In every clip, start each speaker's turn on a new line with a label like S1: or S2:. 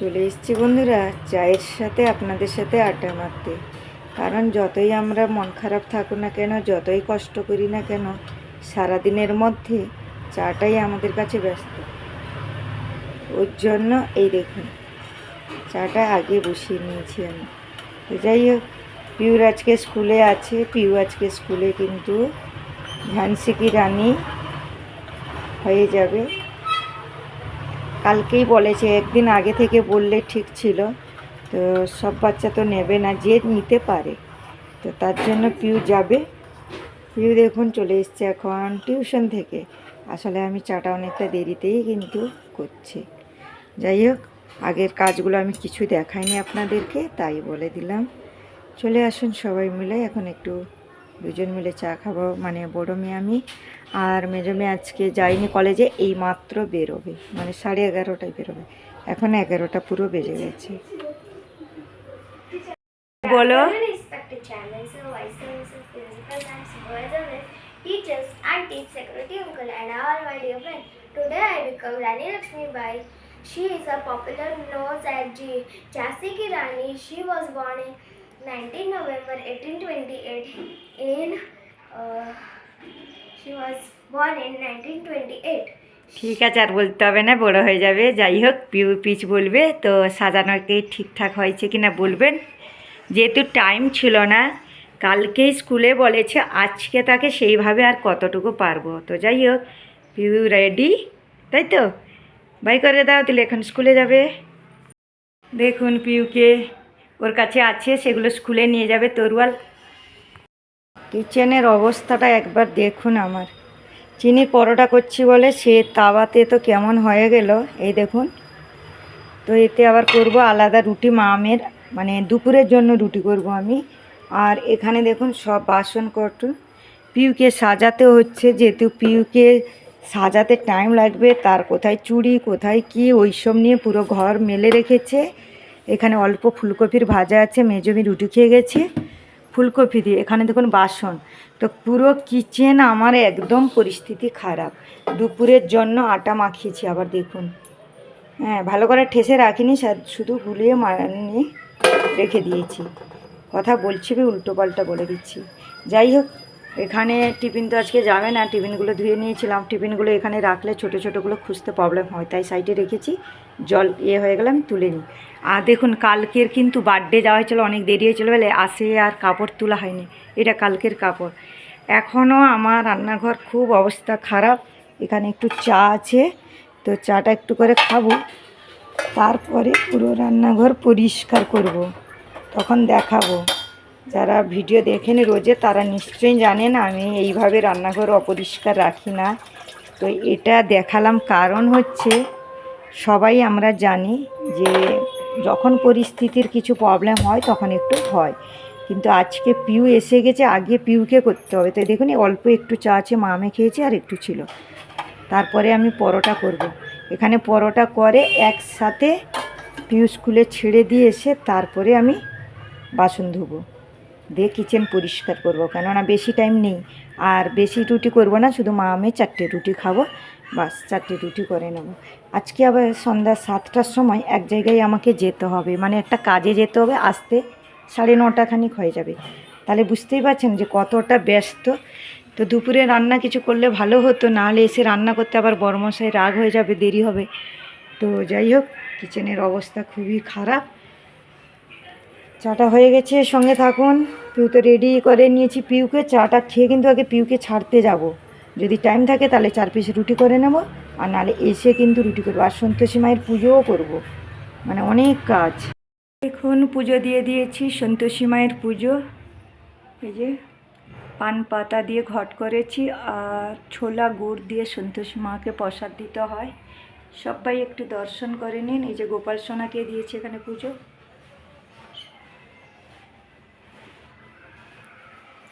S1: চলে এসেছি বন্ধুরা, চায়ের সাথে আপনাদের সাথে আড্ডা মারতে। কারণ যতই আমরা মন খারাপ থাকুক না কেন, যতই কষ্ট করি না কেন, সারাদিনের মধ্যে চাটাই আমাদের কাছে ব্যস্ত। ওর জন্য এই দেখুন, চাটা আগে বসিয়ে নিয়েছি আমি। তো যাই হোক, পিউর আজকে স্কুলে আছে, পিউ আজকে স্কুলে কিন্তু ঝানসিকি রানী হয়ে যাবে। কালকেই বলেছে, একদিন আগে থেকে বললে ঠিক ছিল। তো সব বাচ্চা তো নেবে না, যে নিতে পারে। তো তার জন্য পিউ যাবে। পিউ দেখুন চলে এসছে এখন টিউশন থেকে। আসলে আমি চাটা অনেকটা দেরিতেই কিন্তু করছি। যাই হোক, আগের কাজগুলো আমি কিছু দেখাইনি আপনাদেরকে, তাই বলে দিলাম। চলে আসুন সবাই মিলে, এখন একটু দুজন মিলে চা খাব মানে বড় মেয়ে আমি আর মেজো মেয়ে আজকে যাইনি কলেজে এই মাত্র বেরোবে মানে সাড়ে এগারোটায় বেরোবে এখন এগারোটা পুরো বেজে গেছে বলো
S2: teachers, security uncle, and my dear. Today I become Rani Lakshmi Bai. She is a popular known as. Jhansi Ki Rani. She was born in 19 November 1828 in. Uh, she was born in 1928.
S1: ঠিক আছে আর বলতে হবে না বড় হয়ে যাবে। যাই হোক পিউ পিচ বলবে তো সাজানোকে ঠিকঠাক হয়েছে কি না বলবেন? যেহেতু টাইম ছিল না কালকেই স্কুলে বলেছে আজকে তাকে সেইভাবে আর কতটুকু পারব। তো যাই হোক পিউ রেডি তাই তো? বাই করে দাও তাহলে এখন স্কুলে যাবে। দেখুন পিউকে ওর কাছে আছে, সেগুলো স্কুলে নিয়ে যাবে তরুয়াল। কিচেনের অবস্থাটা একবার দেখুন আমার। চিনি পরোটা করছি বলে সে তাওয়াতে তো কেমন হয়ে গেল, এই দেখুন। তো এতে আবার করব আলাদা রুটি মামের মানে দুপুরের জন্য রুটি করব আমি। আর এখানে দেখুন সব বাসন কটু পিউকে সাজাতে হচ্ছে, যেহেতু পিউকে সাজাতে টাইম লাগবে, তার কোথায় চুড়ি, কোথায় কি, ওইসব নিয়ে পুরো ঘর মেলে রেখেছে। এখানে অল্প ফুলকপির ভাজা আছে মেজমি রুটি খেয়ে গেছে। ফুলকপি দিয়ে, এখানে দেখুন বাসন। তো পুরো কিচেন আমার একদম পরিস্থিতি খারাপ। দুপুরের জন্য আটা মাখিয়েছি, আবার দেখুন। হ্যাঁ ভালো করে ঠেসে রাখিনি শুধু গুলিয়ে মানিয়ে রেখে দিয়েছি। কথা বলছি বি উল্টো পাল্টা বলে দিচ্ছি। যাই হোক, এখানে টিফিন তো আজকে যাবে না, টিফিনগুলো ধুয়ে নিয়েছিলাম। টিফিনগুলো এখানে রাখলে ছোটো ছোটোগুলো খুঁজতে প্রবলেম হয়, তাই সাইডে রেখেছি। জল ইয়ে হয়ে গেলে আমি তুলে নিই। আর দেখুন, কালকের কিন্তু বার্থডে যাওয়া হয়েছিলো, অনেক দেরি হয়েছিলো বলে আসে আর কাপড় তোলা হয়নি। এটা কালকের কাপড়। এখনও আমার রান্নাঘর খুব অবস্থা খারাপ। এখানে একটু চা আছে, তো চাটা একটু করে খাব। তারপরে পুরো রান্নাঘর পরিষ্কার করব। তখন দেখাবো। যারা ভিডিও দেখেন রোজে, তারা নিশ্চয়ই জানেন আমি এইভাবে রান্নাঘর অপরিষ্কার রাখি না। তো এটা দেখালাম কারণ হচ্ছে, সবাই আমরা জানি যে যখন পরিস্থিতির কিছু প্রবলেম হয়, তখন একটু হয়। কিন্তু আজকে পিউ এসে গেছে, আগে পিউকে করতে হবে। তো দেখুন অল্প একটু চা আছে মামে খেয়েছি আর একটু ছিল। তারপরে আমি পরোটা করব। এখানে পরোটা করে একসাথে পিউ স্কুলে ছেড়ে দিয়ে এসে তারপরে আমি বাসন ধুবো। দিয়ে কিচেন পরিষ্কার করব। কেননা বেশি টাইম নেই। আর বেশি রুটি করব না, শুধু মা আমি চারটে রুটি খাব। বাস, চারটে রুটি করে নেব। আজকে আবার সন্ধ্যা সাতটার সময় এক জায়গায় আমাকে যেতে হবে। মানে একটা কাজে যেতে হবে, আসতে সাড়ে নটা খানিক হয়ে যাবে। তাহলে বুঝতেই পারছেন যে কতটা ব্যস্ত। তো দুপুরে রান্না কিছু করলে ভালো হতো, নাহলে এসে রান্না করতে আবার বড়মশাই রাগ হয়ে যাবে, দেরি হবে। তো যাই হোক, কিচেনের অবস্থা খুবই খারাপ। চাটা হয়ে গেছে, সঙ্গে থাকুন। পিউ তো রেডি করে নিয়েছি পিউকে। চাটা খেয়ে কিন্তু আগে পিউকে ছাড়তে যাব। যদি টাইম থাকে তাহলে চার পিস রুটি করে নেব। আর নাহলে এসে কিন্তু রুটি করব। আর সন্তোষী মায়ের পুজোও করব। মানে অনেক কাজ। এখন পুজো দিয়ে দিয়েছি সন্তোষী মায়ের পুজো। এই যে পান পাতা দিয়ে ঘট করেছি আর ছোলা গুড় দিয়ে সন্তোষী মাকে প্রসাদ দিতে হয়। সবাই একটু দর্শন করে নিন। এই যে গোপাল সোনাকে দিয়েছি এখানে পুজো।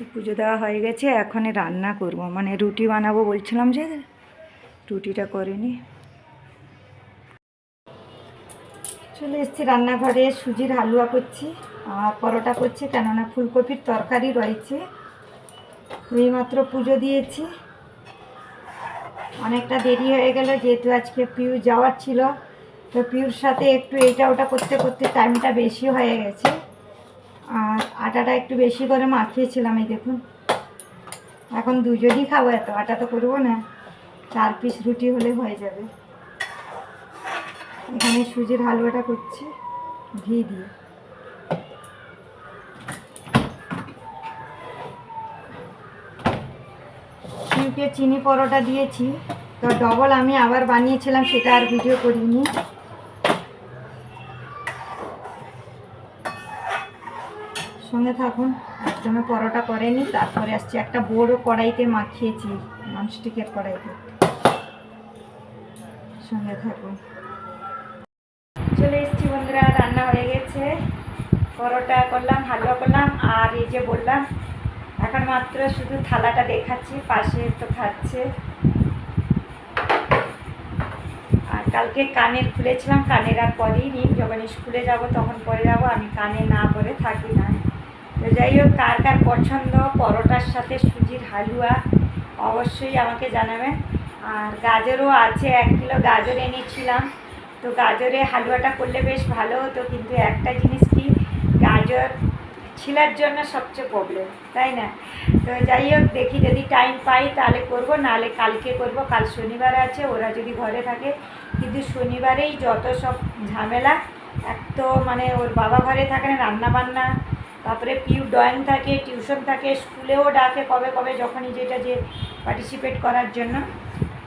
S1: তো পুজো দেওয়া হয়ে গেছে এখন রান্না করব। মানে রুটি বানাবো বলছিলাম যে, রুটিটা করে নি। চলে এসেছি রান্নাঘরে, সুজির হালুয়া করছি, আর পরোটা করছি, কেননা ফুলকপির তরকারি রয়েছে। এইমাত্র পুজো দিয়েছি। অনেকটা দেরি হয়ে গেল, যেহেতু আজকে পিউ যাওয়ার ছিল, তো পিউর সাথে একটু এইটা ওটা করতে করতে টাইমটা বেশি হয়ে গেছে। আটাটা একটু বেশি করে মাখিয়েছিলাম, এই দেখুন। এখন দুজনই খাব, এত আটা তো করব না। চার পিস রুটি হলে হয়ে যাবে। এখানে সুজির হালুয়াটা করছি, ঘি দিয়ে। চিনি পরোটা দিয়েছি, তো ডবল আমি আবার বানিয়েছিলাম, সেটা আর ভিডিও করিনি। সঙ্গে থাকুন প্রথমে পরোটা করেনি, তারপরে আসছে একটা বড় কড়াইতে মাখিয়েছি, ননস্টিকের কড়াইতে। সঙ্গে থাকুন। চলে এসেছি বন্ধুরা, রান্না হয়ে গেছে। পরোটা করলাম, হালুয়া করলাম, আর এই যে বললাম, এখন মাত্র শুধু থালাটা দেখাচ্ছি, পাশে তো খাচ্ছে। আর কালকে কানের খুলেছিলাম, কানের আর পরেই যখন স্কুলে যাব তখন পরে যাব, আমি কানে না পরে থাকি না। যাই হোক, কার কার পছন্দ, পরোটার সাথে সুজির হালুয়া অবশ্যই আমাকে জানাবেন আর গাজরও আছে, এক কিলো গাজর এনেছিলাম। তো গাজরে হালুয়াটা করলে বেশ ভালো হতো, কিন্তু একটা জিনিস কি, গাজর ছিলার জন্য সবচেয়ে প্রবলেম তাই না? তো যাই হোক, দেখি যদি টাইম পাই তাহলে করব, নাহলে কালকে করব, কাল শনিবার আছে, ওরা যদি ঘরে থাকে। কিন্তু শনিবারেই যত সব ঝামেলা, এক তো মানে ওর বাবা ঘরে থাকে না রান্না বান্না তারপরে পিউ ড্রয়িং থাকে, টিউশন থাকে, স্কুলেও ডাকে কবে কবে যখনই যেটা যে পার্টিসিপেট করার জন্য।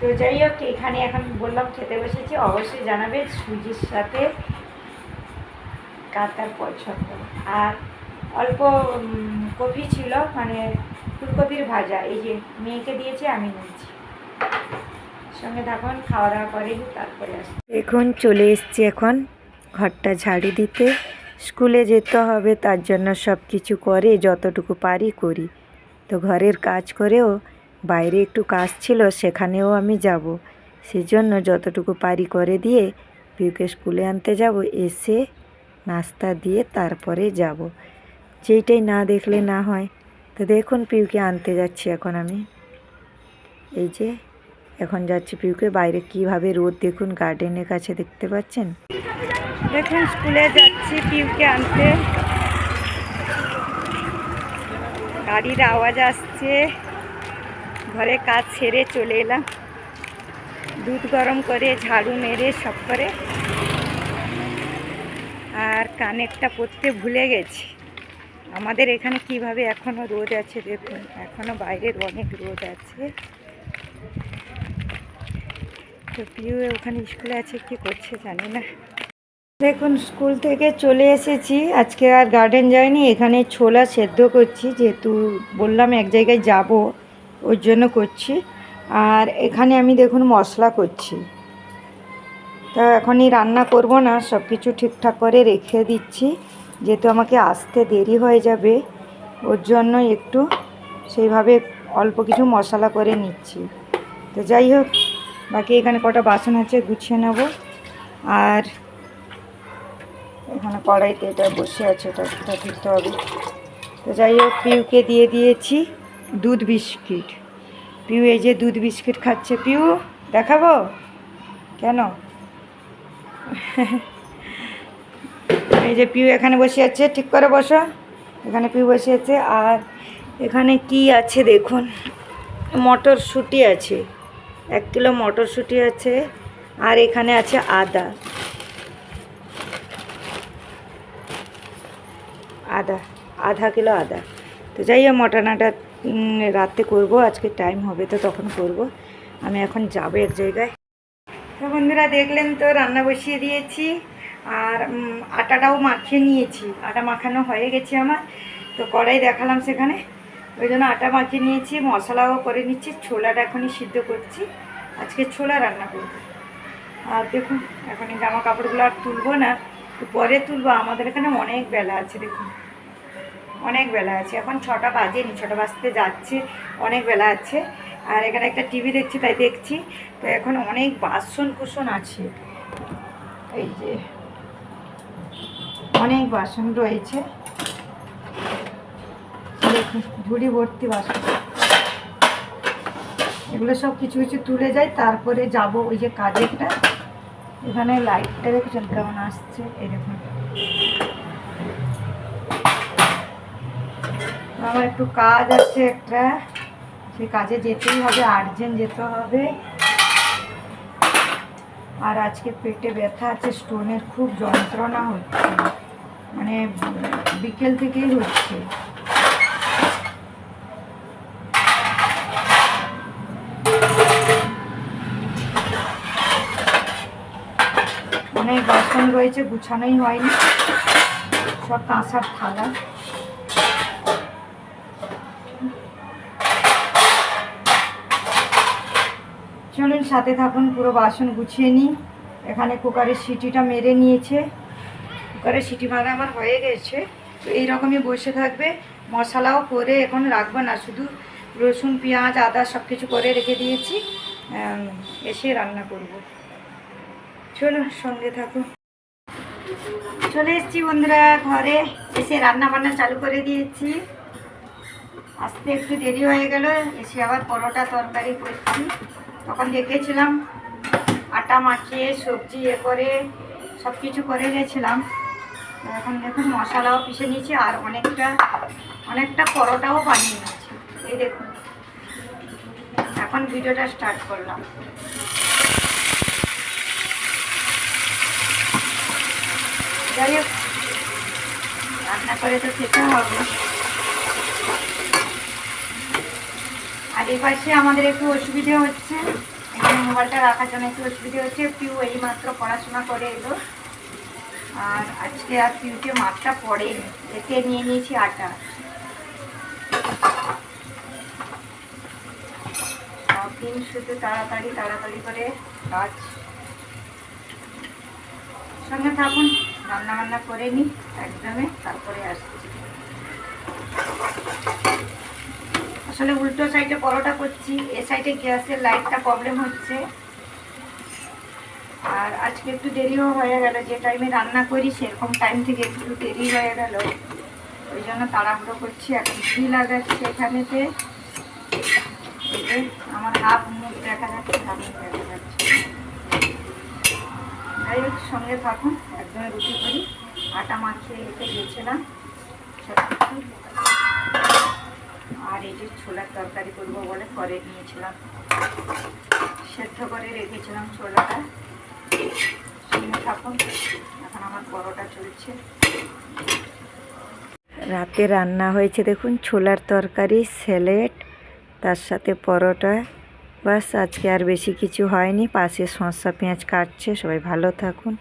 S1: তো যাই হোক, এখানে এখন বললাম খেতে বসেছি, অবশ্যই জানাবে সুজির সাথে কার কার পছন্দ। আর অল্প কপি ছিল মানে ফুলকপির ভাজা, এই যে মেয়েকে দিয়েছি, আমি নিয়েছি। সঙ্গে তখন খাওয়া দাওয়া করে তারপরে আসি এখন চলে এসছি এখন ঘরটা ঝাড়ু দিতে। স্কুলে যেতে হবে, তার জন্য সব কিছু করে, যতটুকু পারি করি। তো ঘরের কাজ করেও বাইরে একটু কাজ ছিল, সেখানেও আমি যাব। সেজন্য যতটুকু পারি করে দিয়ে পিউকে স্কুলে আনতে যাব, এসে নাস্তা দিয়ে তারপরে যাব। যেইটাই না দেখলে না হয়। তো দেখুন পিউকে আনতে যাচ্ছি এখন আমি। এই যে, এখন যাচ্ছি পিউকে। বাইরে কীভাবে রোদ দেখুন, গার্ডেনের কাছে দেখতে পাচ্ছেন? দেখুন, স্কুলে যাচ্ছি পিউকে আনতে। গাড়ির আওয়াজ আসছে। ঘরে কাজ সেরে চলে এলাম। দুধ গরম করে ঝাড়ু মেরে সব করে। আর কানেরটা পরতে ভুলে গেছি। আমাদের এখানে কীভাবে এখনও রোদ আছে দেখুন। এখনও বাইরের অনেক রোদ আছে। তো পিউ ওখানে স্কুলে আছে, কি করছে জানি না। দেখুন, স্কুল থেকে চলে এসেছি। আজকে আর গার্ডেন যাইনি, এখানে ছোলা সেদ্ধ করছি, যেহেতু বললাম এক জায়গায় যাব, ওর জন্য করছি। আর এখানে আমি দেখুন মশলা করছি। তা এখনই রান্না করব না সব কিছু ঠিকঠাক করে রেখে দিচ্ছি, যেহেতু আমাকে আসতে দেরি হয়ে যাবে, ওর জন্য একটু সেইভাবে অল্প কিছু মশলা করে নিচ্ছি। তো যাই হোক, বাকি এখানে কটা বাসন আছে গুছিয়ে নেব। আর এখানে কড়াইতে এটা বসে আছে, এটা এটা ধুতে হবে। তো যাই হোক, পিউকে দিয়ে দিয়েছি দুধ বিস্কিট। পিউ এই যে দুধ বিস্কিট খাচ্ছে, পিউ, দেখাবো? কেন? এই যে পিউ এখানে বসে আছে, ঠিক করে বসো। এখানে পিউ বসে আছে, আর এখানে কি আছে দেখুন, মটরশুঁটি আছে। এক কিলো মটরশুঁটি আছে, আর এখানে আছে আদা। আদা আধা কিলো আদা। তো যাই হোক মটনাটা উম, রাতে করব আজকে টাইম হবে তো তখন করব। আমি এখন যাব এক জায়গায়। তো বন্ধুরা দেখলেন তো রান্না বসিয়ে দিয়েছি। আর আটাটাও মাখিয়ে নিয়েছি। আটা মাখানো হয়ে গেছে আমার। তো কড়াই দেখালাম সেখানে। ওই জন্য আটা মাখিয়ে নিয়েছি মশলাও করে নিচ্ছি ছোলাটা এখনই সিদ্ধ করছি। আজকে ছোলা রান্না করব। আর দেখুন এখন জামা কাপড়গুলো আর তুলবো না পরে তুলবো। আমাদের এখানে অনেক বেলা আছে দেখুন। অনেক বেলা আছে। এখন ছটা বাজেনি, ছটা বাজতে যাচ্ছে, অনেক বেলা আছে। আর এখানে একটা টিভি দেখছি, তাই দেখছি। তো এখন অনেক বাসন কুসন আছে। এই যে, অনেক বাসন রয়েছে। ঝুড়ি ভর্তি বাসন। এগুলো সব কিছু কিছু তুলে যায় তারপরে যাব ওই যে কাজেরটা। এখানে লাইটটা দেখেছেন? কেমন আসছে? এই আমার একটু কাজ আছে একটা। সেই কাজে যেতেই হবে আর্জেন্ট যেতে হবে। আর আজকে পেটে ব্যথা আছে স্টোনের খুব যন্ত্রণা হচ্ছে। মানে বিকেল থেকেই হচ্ছে। অনেক বাসন রয়েছে, গুছানোই হয়নি। সব কাঁসার থালা। চলুন, সাথে থাকুন, পুরো বাসন গুছিয়ে নিই। এখানে কুকারের সিটিটা মেরে নিয়েছে। কুকারের সিটি মারা আমার হয়ে গেছে। তো এইরকমই বসে থাকবে। মশলাও করে এখন রাখব না, শুধু রসুন, পেঁয়াজ, আদা সব কিছু করে রেখে দিয়েছি। এসে রান্না করব। চলুন, সঙ্গে থাকুন। চলে এসেছি বন্ধুরা ঘরে। এসে রান্না বান্না চালু করে দিয়েছি। আসতে একটু দেরি হয়ে গেল, এসে আবার পরোটা, তরকারি করছি। তখন দেখেছিলাম আটা মাখিয়ে, সবজি এ করে সব কিছু করে গেছিলাম এখন দেখুন মশলাও পিষে নিয়েছি, আর অনেকটা অনেকটা পরোটাও বানিয়ে নিয়েছি। এই দেখুন, এখন ভিডিওটা স্টার্ট করলাম। যাই হোক, রান্না করে তো খেতে হবে। আর এই পাশে আমাদের একটু অসুবিধে হচ্ছে। এখানে মোবাইলটা রাখার জন্য একটু অসুবিধে হচ্ছে। পিউ এইমাত্র পড়াশোনা করে এলো। আর আজকে আর পিউকে মাপটা পড়েনি। এতে নিয়ে নিয়েছি আটা। দিন শুধু তাড়াতাড়ি তাড়াতাড়ি করে কাজ। সঙ্গে থাকুন রান্না বান্না করে নিই একদমে, তারপরে আসছি। আসলে উল্টো সাইডে পরোটা করছি, এ সাইডে গ্যাসের লাইটটা প্রবলেম হচ্ছে। আর আজকে একটু দেরিও হয়ে গেল, যে টাইমে রান্না করি সেরকম টাইম থেকে একটু দেরি হয়ে গেল। ওই জন্য তাড়াহুড়ো করছি, এখন ঘি লাগাচ্ছি এখানেতে। আমার হাফ মুখ দেখা যাচ্ছে হাফ মুখ দেখা যাচ্ছে। যাই হোক, সঙ্গে থাকুন, একদমই রুটি করি। আটা মাখিয়ে রেখে গিয়েছিলাম সব কিছু আর এই যে ছোলার তরকারি করব বলে করে নিয়েছিলাম। সেদ্ধ করে রেখেছিলাম ছোলাটা। সঙ্গে থাকুন এখন আমার পরোটা চলছে। রাতে রান্না হয়েছে দেখুন, ছোলার তরকারি, স্যালেড, তার সাথে পরোটা। বাস, আজকে আর বেশি কিছু হয়নি। পাশে শসা, পেঁয়াজ কাটছে, সবাই ভালো থাকুন।